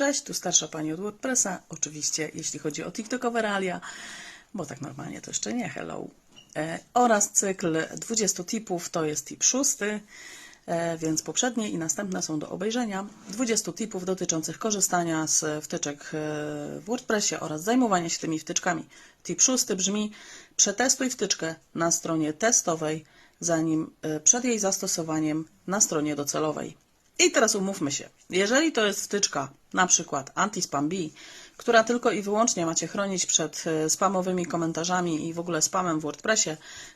Cześć, tu starsza pani od WordPressa. Oczywiście, jeśli chodzi o TikTokowe realia, bo tak normalnie to jeszcze nie, hello. E, oraz cykl 20 tipów, to jest tip szósty, e, więc poprzednie i następne są do obejrzenia. 20 tipów dotyczących korzystania z wtyczek e, w WordPressie oraz zajmowania się tymi wtyczkami. Tip szósty brzmi: przetestuj wtyczkę na stronie testowej, zanim e, przed jej zastosowaniem na stronie docelowej. I teraz umówmy się, jeżeli to jest wtyczka, na przykład Anti-Spam Bee, która tylko i wyłącznie macie chronić przed e, spamowymi komentarzami i w ogóle spamem w WordPressie,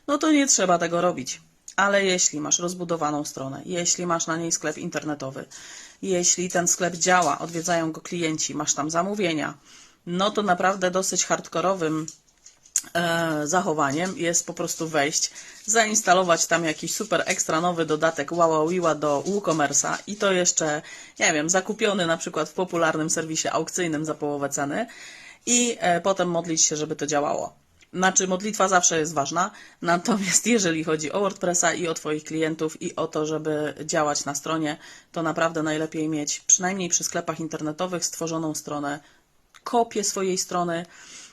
no to nie trzeba tego robić. Ale jeśli masz rozbudowaną stronę, jeśli masz na niej sklep internetowy, jeśli ten sklep działa, odwiedzają go klienci, masz tam zamówienia, no to naprawdę dosyć hardkorowym zachowaniem jest po prostu wejść, zainstalować tam jakiś super ekstra nowy dodatek Wawawiwa do WooCommerce'a i to jeszcze, nie wiem, zakupiony na przykład w popularnym serwisie aukcyjnym za połowę ceny i e, potem modlić się, żeby to działało. Znaczy, modlitwa zawsze jest ważna, natomiast jeżeli chodzi o WordPressa i o Twoich klientów i o to, żeby działać na stronie, to naprawdę najlepiej mieć, przynajmniej przy sklepach internetowych, stworzoną stronę, kopię swojej strony, E,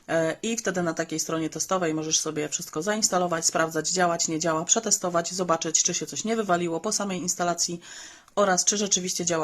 i wtedy na takiej stronie testowej możesz sobie wszystko zainstalować, sprawdzać, działać, nie działa, przetestować, zobaczyć, czy się coś nie wywaliło po samej instalacji oraz czy rzeczywiście działa.